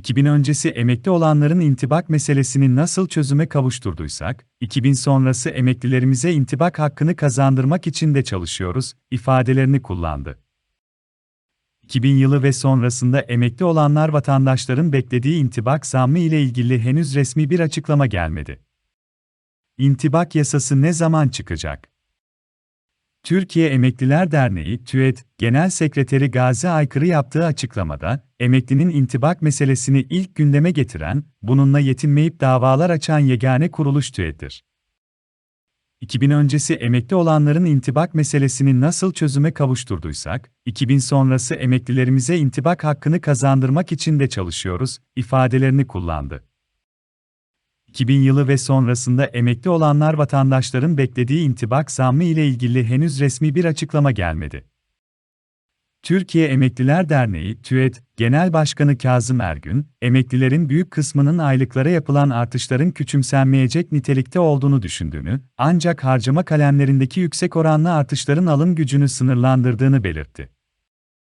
2000 öncesi emekli olanların intibak meselesini nasıl çözüme kavuşturduysak, 2000 sonrası emeklilerimize intibak hakkını kazandırmak için de çalışıyoruz, ifadelerini kullandı. 2000 yılı ve sonrasında emekli olanlar vatandaşların beklediği intibak zammı ile ilgili henüz resmi bir açıklama gelmedi. İntibak yasası ne zaman çıkacak? Türkiye Emekliler Derneği, TÜED, Genel Sekreteri Gazi Aykırı yaptığı açıklamada, emeklinin intibak meselesini ilk gündeme getiren, bununla yetinmeyip davalar açan yegane kuruluş TÜED'dir. 2000 öncesi emekli olanların intibak meselesini nasıl çözüme kavuşturduysak, 2000 sonrası emeklilerimize intibak hakkını kazandırmak için de çalışıyoruz, ifadelerini kullandı. 2000 yılı ve sonrasında emekli olanlar vatandaşların beklediği intibak zammı ile ilgili henüz resmi bir açıklama gelmedi. Türkiye Emekliler Derneği, TÜED, Genel Başkanı Kazım Ergün, emeklilerin büyük kısmının aylıklara yapılan artışların küçümsenmeyecek nitelikte olduğunu düşündüğünü, ancak harcama kalemlerindeki yüksek oranlı artışların alım gücünü sınırlandırdığını belirtti.